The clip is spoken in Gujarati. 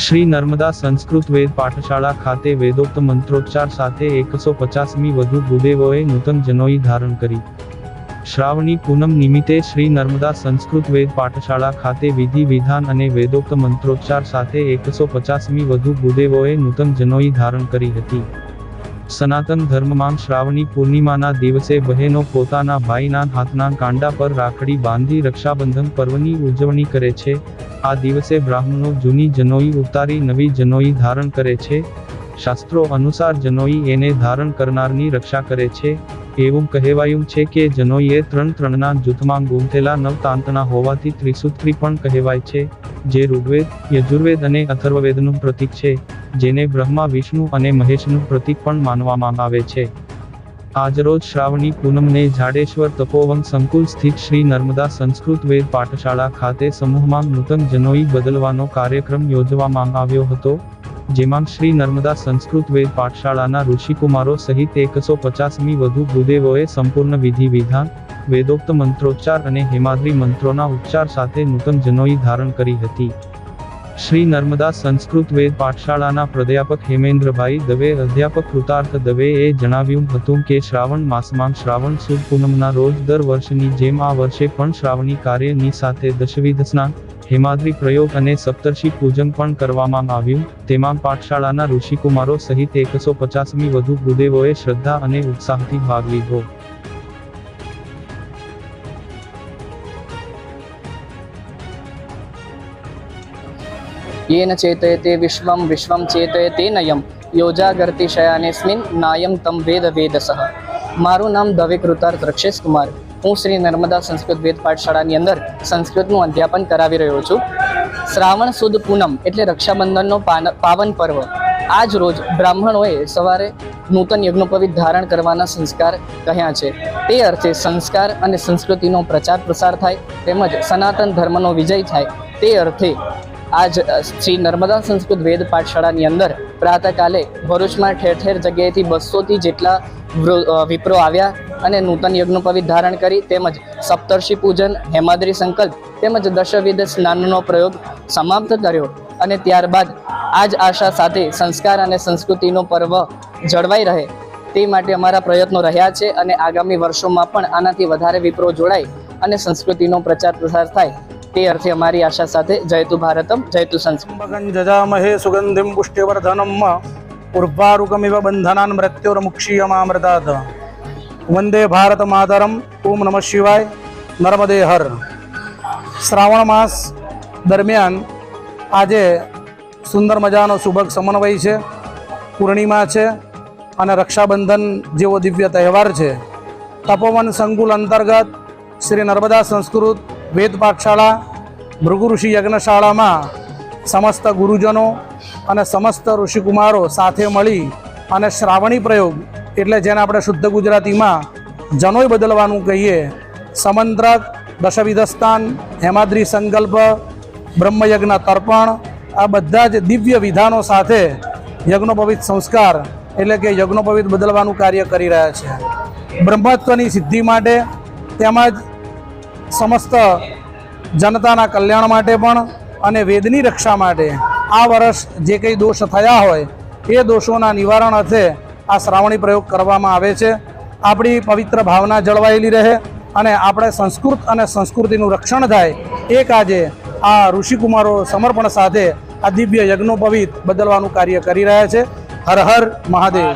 શ્રી નર્મદા સંસ્કૃત વેદ પાઠશાળા ખાતે વેદોક્ત મંત્રોચ્ચાર સાથે એકસો પચાસમી વધુ ભૂદેવોએ નૂતન જનોઈ ધારણ કરી. શ્રાવણી પૂનમ નિમિત્તે શ્રી નર્મદા સંસ્કૃત વેદ પાઠશાળા ખાતે વિધિ વિધાન અને વેદોક્ત મંત્રોચ્ચાર સાથે એકસો પચાસમી વધુ ભૂદેવોએ નૂતન જનોઈ ધારણ કરી હતી. સનાતન ધર્મમાં શ્રાવણી પૂર્ણિમાના દિવસે બહેનો પોતાના ભાઈના હાથના કાંડા પર રાખડી બાંધી રક્ષાબંધન પર્વની ઉજવણી કરે છે. આ દિવસે બ્રાહ્મણો જૂની જનોઈ ઉતારી નવી જનોઈ ધારણ કરે છે. શાસ્ત્રો અનુસાર જનોઈ એને ધારણ કરનારની રક્ષા કરે છે. એવું કહેવાયું છે કે જનોઈએ ત્રણ ત્રણના જૂથમાં ગૂંથેલા નવ તાંતણા હોવાથી ત્રિસૂત્રી પણ કહેવાય છે, જે ઋગ્વેદ, યજુર્વેદ અને અથર્વવેદનું પ્રતીક છે, જેને બ્રહ્મા, વિષ્ણુ અને મહેશનું પ્રતીક પણ માનવામાં આવે છે. આજરોજ શ્રાવણી પૂનમને જાડેશ્વર તપોવન સંકુલ સ્થિત શ્રી નર્મદા સંસ્કૃત વેદ પાઠશાળા ખાતે સમૂહમાં નૂતન જનોઈ બદલવાનો કાર્યક્રમ યોજવામાં આવ્યો હતો. જેમાં શ્રી નર્મદા સંસ્કૃત વેદ પાઠશાળાના ઋષિકુમારો સહિત એકસો પચાસમી વધુ ભૂદેવોએ સંપૂર્ણ વિધિ વિધાન, વેદોક્ત મંત્રોચ્ચાર અને હેમાદ્રી મંત્રોના ઉચ્ચાર સાથે નૂતન જનોઈ ધારણ કરી હતી. શ્રી નર્મદા સંસ્કૃત વેદ પાઠશાળાના પ્રાધ્યાપક હેમેન્દ્રભાઈ દવે, અધ્યાપક કૃતાર્થ દવેએ જણાવ્યું હતું કે શ્રાવણ માસમાં શ્રાવણ સુદ પૂનમના રોજ દર વર્ષની જેમ આ વર્ષે પણ શ્રાવણી કાર્યની સાથે દશવિધ સ્નાન હેમાદ્રી પ્રયોગ અને સપ્તર્ષિ પૂજન પણ કરવામાં આવ્યું તેમાં પાઠશાળાના ઋષિકુમારો સહિત એકસો પચાસમી વધુ ગુદેવોએ શ્રદ્ધા અને ઉત્સાહથી ભાગ લીધો येन चेतयते विश्वं विश्वं चेतयते નયમ યોજાગર્તિ શયાનેસ્મિન નાયમ તમ વેદ વેદસઃ મારું નામ દવે કૃતાર્થ રક્ષેશ કુમાર હું શ્રી નર્મદા સંસ્કૃત વેદ પાઠશાળાની અંદર સંસ્કૃતનું અધ્યાપન કરાવી રહ્યો છું. શ્રાવણ સુદ પૂનમ એટલે રક્ષાબંધનનો પાવન પર્વ. આજ રોજ બ્રાહ્મણોએ સવારે નૂતન યજ્ઞોપવિત ધારણ કરવાના સંસ્કાર કહ્યા છે. તે અર્થે સંસ્કાર અને સંસ્કૃતિનો પ્રચાર પ્રસાર થાય તેમજ સનાતન ધર્મનો વિજય થાય. તે અર્થે આજ શ્રી નર્મદા સંસ્કૃત વેદ પાઠશાળાની અંદર પ્રાતઃકાલે ભરૂચમાં ઠેર ઠેર જગ્યાએથી બસોથી જેટલા વિપ્રો આવ્યા અને નૂતન યજ્ઞોપવિત ધારણ કરી તેમજ સપ્તર્ષિ પૂજન, હેમાદ્રી સંકલ્પ તેમજ દશવિધ સ્નાનનો પ્રયોગ સમાપ્ત કર્યો અને ત્યારબાદ આ જ આશા સાથે સંસ્કાર અને સંસ્કૃતિનો પર્વ જળવાઈ રહે તે માટે અમારા પ્રયત્નો રહ્યા છે અને આગામી વર્ષોમાં પણ આનાથી વધારે વિપ્રો જોડાય અને સંસ્કૃતિનો પ્રચાર પ્રસાર થાય. તે અર્થે અમારી આશા સાથે જયતુ ભારતમ જયતુ સંસ્કૃત. જજામહે સુગંધિમ પુષ્ટિવર્ધનમ ઉર્વારુકમિવ બંધનાન મૃત્યુર્મુક્ષીયમામૃતાત વંદે ભારત માતરમ, ઓમ નમઃ શિવાય, નર્મદે હર. શ્રાવણ માસ દરમિયાન આજે સુંદર મજાનો સુભગ સમન્વય છે, પૂર્ણિમા છે, અને રક્ષાબંધન જેવો દિવ્ય તહેવાર છે. તપોવન સંકુલ અંતર્ગત શ્રી નર્મદા સંસ્કૃત વેદ પાઠશાળા ભૃગુ ઋષિ યજ્ઞશાળામાં સમસ્ત ગુરુજનો અને સમસ્ત ઋષિકુમારો સાથે મળી અને શ્રાવણી પ્રયોગ, એટલે જેને આપણે શુદ્ધ ગુજરાતીમાં જનોય બદલવાનું કહીએ સમંત્રક દશવિધસ્થાન હેમાદ્રી સંકલ્પ, બ્રહ્મયજ્ઞ તર્પણ, આ બધા જ દિવ્ય વિધાનો સાથે યજ્ઞોપવિત સંસ્કાર, એટલે કે યજ્ઞોપવિત બદલવાનું કાર્ય કરી રહ્યા છે. બ્રહ્મત્વની સિદ્ધિ માટે તેમજ સમસ્ત જનતાના કલ્યાણ માટે પણ અને વેદની રક્ષા માટે આ વર્ષ જે કંઈ દોષ થયા હોય એ દોષોના નિવારણ અર્થે આ શ્રાવણી પ્રયોગ કરવામાં આવે છે. આપણી પવિત્ર ભાવના જળવાયેલી રહે અને આપણે સંસ્કૃત અને સંસ્કૃતિનું રક્ષણ થાય એ કાજે આ ઋષિકુમારો સમર્પણ સાથે આ દિવ્ય યજ્ઞોપવિત બદલવાનું કાર્ય કરી રહ્યા છે. હર હર મહાદેવ.